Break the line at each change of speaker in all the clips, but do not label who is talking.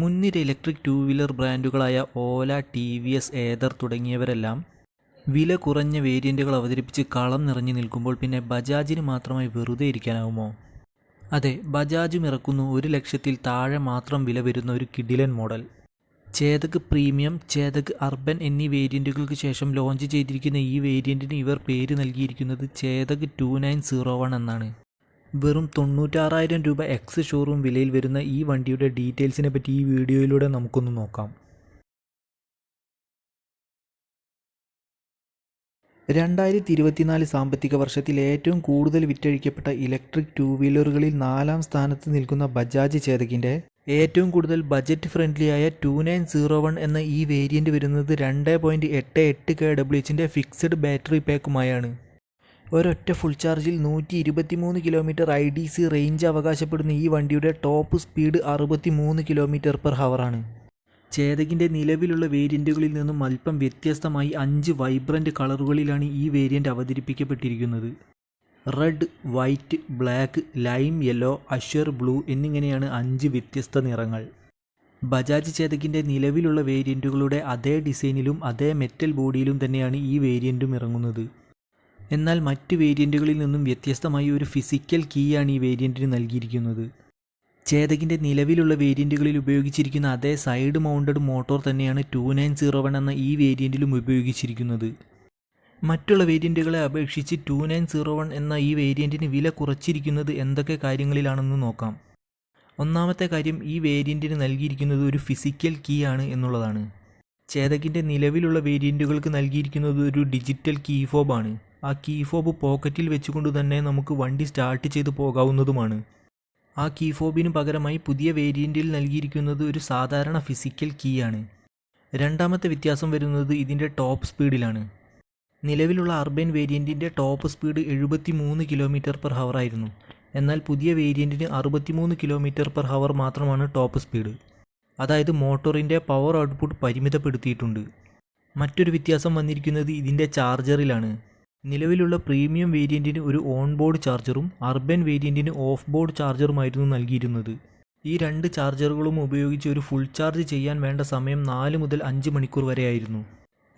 മുൻനിര electric two wheeler ബ്രാൻഡുകളായ Ola T V S Ather തുടങ്ങിയവരെല്ലാം വില കുറഞ്ഞ വേരിയന്റുകൾ അവതരിപ്പിച്ച് കളം നിറഞ്ഞു നിൽക്കുമ്പോൾ പിന്നെ ബജാജിന് മാത്രമായി വെറുതെ ഇരിക്കാനാവുമോ? അതെ ബജാജും ഇറക്കുന്നു. ഒരു ലക്ഷത്തിൽ താഴെ മാത്രം വില വരുന്ന ഒരു കിഡിലൻ model. Chetak premium Chetak urban എന്നീ വേരിയന്റുകൾക്ക് ശേഷം ലോഞ്ച് ചെയ്തിരിക്കുന്ന ഈ വേരിയന്റിന് ഇവർ പേര് നൽകിയിരിക്കുന്നത് Chetak two nine zero one എന്നാണ്. വെറും തൊണ്ണൂറ്റാറായിരം രൂപ എക്സ് ഷോറൂം വിലയിൽ വരുന്ന ഈ വണ്ടിയുടെ ഡീറ്റെയിൽസിനെ പറ്റി ഈ വീഡിയോയിലൂടെ നമുക്കൊന്ന് നോക്കാം. രണ്ടായിരത്തി ഇരുപത്തിനാല് സാമ്പത്തിക വർഷത്തിൽ ഏറ്റവും കൂടുതൽ വിറ്റഴിക്കപ്പെട്ട ഇലക്ട്രിക് ടൂ വീലറുകളിൽ നാലാം സ്ഥാനത്ത് നിൽക്കുന്ന ബജാജ് ചേതകിന്റെ ഏറ്റവും കൂടുതൽ budget ഫ്രണ്ട്ലിയായ to nine zero one എന്ന ഈ വേരിയന്റ് വരുന്നത് രണ്ട് പോയിന്റ് എട്ട് എട്ട് കെ ഡബ്ല്യു എച്ചിന്റെ ഫിക്സഡ് ബാറ്ററി പാക്കുമായാണ് ഒരൊറ്റ ഫുൾ ചാർജിൽ നൂറ്റി ഇരുപത്തി മൂന്ന് kilometre I D C range അവകാശപ്പെടുന്ന ഈ വണ്ടിയുടെ ടോപ്പ് സ്പീഡ് അറുപത്തി മൂന്ന് കിലോമീറ്റർ പെർ ഹവറാണ് ചേതകിന്റെ നിലവിലുള്ള വേരിയന്റുകളിൽ നിന്നും അല്പം വ്യത്യസ്തമായി അഞ്ച് വൈബ്രന്റ് കളറുകളിലാണ് ഈ variant അവതരിപ്പിക്കപ്പെട്ടിരിക്കുന്നത്. Red white black lime yellow azure blue എന്നിങ്ങനെയാണ് അഞ്ച് വ്യത്യസ്ത നിറങ്ങൾ. ബജാജ് ചേതകിന്റെ നിലവിലുള്ള വേരിയന്റുകളുടെ അതേ ഡിസൈനിലും അതേ മെറ്റൽ ബോഡിയിലും തന്നെയാണ് ഈ വേരിയന്റും ഇറങ്ങുന്നത്. എന്നാൽ മറ്റ് വേരിയന്റുകളിൽ നിന്നും വ്യത്യസ്തമായി ഒരു ഫിസിക്കൽ കീയാണ് ഈ വേരിയന്റിന് നൽകിയിരിക്കുന്നത്. ചേതകിന്റെ നിലവിലുള്ള വേരിയന്റുകളിൽ ഉപയോഗിച്ചിരിക്കുന്ന അതേ സൈഡ് മൗണ്ടഡ് മോട്ടോർ തന്നെയാണ് ടു നയൻ സീറോ വൺ എന്ന ഈ വേരിയന്റിലും ഉപയോഗിച്ചിരിക്കുന്നത്. മറ്റുള്ള വേരിയന്റുകളെ അപേക്ഷിച്ച് ടു നയൻ സീറോ വൺ എന്ന ഈ വേരിയന്റിന് വില കുറച്ചിരിക്കുന്നത് എന്തൊക്കെ കാര്യങ്ങളിലാണെന്ന് നോക്കാം. ഒന്നാമത്തെ കാര്യം ഈ വേരിയന്റിന് നൽകിയിരിക്കുന്നത് ഒരു ഫിസിക്കൽ കീ ആണ് എന്നുള്ളതാണ്. ചേതകിന്റെ നിലവിലുള്ള വേരിയന്റുകൾക്ക് നൽകിയിരിക്കുന്നത് ഒരു ഡിജിറ്റൽ കീ ഫോബാണ് ആ കീ ഫോബ് പോക്കറ്റിൽ വെച്ചുകൊണ്ട് തന്നെ നമുക്ക് വണ്ടി സ്റ്റാർട്ട് ചെയ്ത് പോകാവുന്നതുമാണ്. ആ കീ ഫോബിന് പകരമായി പുതിയ വേരിയന്റിൽ നൽകിയിരിക്കുന്നത് ഒരു സാധാരണ ഫിസിക്കൽ കീ ആണ്. രണ്ടാമത്തെ വ്യത്യാസം വരുന്നത് ഇതിന്റെ ടോപ്പ് സ്പീഡിലാണ് നിലവിലുള്ള അർബൻ വേരിയന്റിന്റെ ടോപ്പ് സ്പീഡ് എഴുപത്തി മൂന്ന് കിലോമീറ്റർ പെർ ഹവർ ആയിരുന്നു. എന്നാൽ പുതിയ വേരിയന്റിന് അറുപത്തിമൂന്ന് കിലോമീറ്റർ പെർ ഹവർ മാത്രമാണ് ടോപ്പ് സ്പീഡ് അതായത് മോട്ടോറിന്റെ പവർ ഔട്ട്പുട്ട് പരിമിതപ്പെടുത്തിയിട്ടുണ്ട്. മറ്റൊരു വ്യത്യാസം വന്നിരിക്കുന്നത് ഇതിന്റെ ചാർജറിലാണ് നിലവിലുള്ള പ്രീമിയം വേരിയന്റിന് ഒരു ഓൺ ബോർഡ് ചാർജറും അർബൻ വേരിയന്റിന് ഓഫ് ബോർഡ് ചാർജറുമായിരുന്നു നൽകിയിരുന്നത്. ഈ രണ്ട് ചാർജറുകളും ഉപയോഗിച്ച് ഒരു ഫുൾ ചാർജ് ചെയ്യാൻ വേണ്ട സമയം നാല് മുതൽ അഞ്ച് മണിക്കൂർ വരെയായിരുന്നു.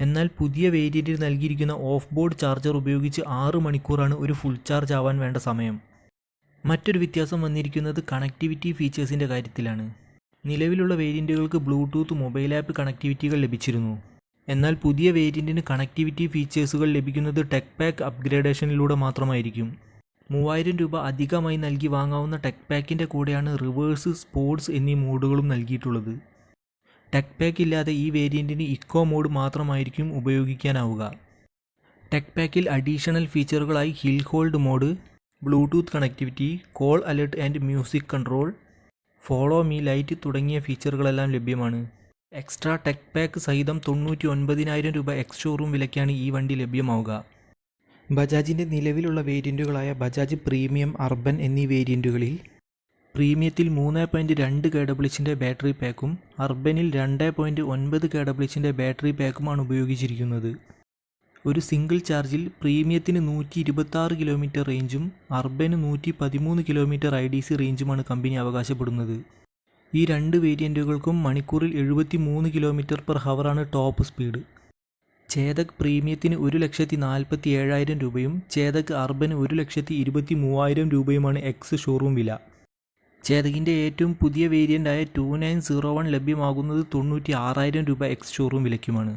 എന്നാൽ പുതിയ വേരിയന്റിൽ നൽകിയിരിക്കുന്ന ഓഫ് ബോർഡ് ചാർജർ ഉപയോഗിച്ച് ആറ് മണിക്കൂറാണ് ഒരു ഫുൾ ചാർജ് ആവാൻ വേണ്ട സമയം. മറ്റൊരു വ്യത്യാസം വന്നിരിക്കുന്നത് കണക്ടിവിറ്റി ഫീച്ചേഴ്സിന്റെ കാര്യത്തിലാണ്. നിലവിലുള്ള വേരിയന്റുകൾക്ക് ബ്ലൂടൂത്ത് മൊബൈൽ ആപ്പ് കണക്ടിവിറ്റികൾ ലഭിച്ചിരുന്നു. എന്നാൽ പുതിയ വേരിയന്റിന് കണക്ടിവിറ്റി ഫീച്ചേഴ്സുകൾ ലഭിക്കുന്നത് ടെക് പാക്ക് അപ്ഗ്രേഡേഷനിലൂടെ മാത്രമായിരിക്കും. മൂവായിരം രൂപ അധികമായി നൽകി വാങ്ങാവുന്ന ടെക് പാക്കിന്റെ കൂടെയാണ് റിവേഴ്സ് സ്പോർട്സ് എന്നീ മോഡുകളും നൽകിയിട്ടുള്ളത്. ടെക് പാക്ക് ഇല്ലാതെ ഈ വേരിയന്റിന് ഇക്കോ മോഡ് മാത്രമായിരിക്കും ഉപയോഗിക്കാനാവുക. ടെക് പാക്കിൽ additional ഫീച്ചറുകളായി hill hold mode Bluetooth connectivity call alert and music control follow me light തുടങ്ങിയ ഫീച്ചറുകളെല്ലാം ലഭ്യമാണ്. എക്സ്ട്രാ ടെക് പാക്ക് സഹിതം തൊണ്ണൂറ്റി ഒൻപതിനായിരം രൂപ എക്സ് ഷോറൂം വിലയ്ക്കാണ് ഈ വണ്ടി ലഭ്യമാവുക. ബജാജിന്റെ നിലവിലുള്ള വേരിയന്റുകളായ ബജാജ് പ്രീമിയം അർബൻ എന്നീ വേരിയന്റുകളിൽ പ്രീമിയത്തിൽ മൂന്ന് പോയിന്റ് രണ്ട് കെ ബാറ്ററി പാക്കും അർബനിൽ രണ്ട് പോയിന്റ് ഒൻപത് കെ ഡബ്ല്യച്ചിന്റെ ബാറ്ററി പാക്കുമാണ് ഉപയോഗിച്ചിരിക്കുന്നത്. ഒരു സിംഗിൾ ചാർജിൽ പ്രീമിയത്തിന് നൂറ്റി ഇരുപത്താറ് കിലോമീറ്റർ റേഞ്ചും അർബന് നൂറ്റി പതിമൂന്ന് കിലോമീറ്റർ ഐ ഡി സി റേഞ്ചുമാണ് കമ്പനി അവകാശപ്പെടുന്നത്. ഈ രണ്ട് വേരിയന്റുകൾക്കും മണിക്കൂറിൽ എഴുപത്തി മൂന്ന് കിലോമീറ്റർ പെർ ഹവറാണ് ടോപ്പ് സ്പീഡ്. ചേതക് പ്രീമിയത്തിന് ഒരു ലക്ഷത്തി നാൽപ്പത്തി ഏഴായിരം രൂപയും ചേതക് അർബന് ഒരു ലക്ഷത്തി ഇരുപത്തി മൂവായിരം രൂപയുമാണ് എക്സ് ഷോറൂം വില. ചേതകിന്റെ ഏറ്റവും പുതിയ വേരിയന്റായ ടു നയൻ സീറോ വൺ ലഭ്യമാകുന്നത് തൊണ്ണൂറ്റി ആറായിരം രൂപ എക്സ് ഷോറൂം വിലയ്ക്കുമാണ്.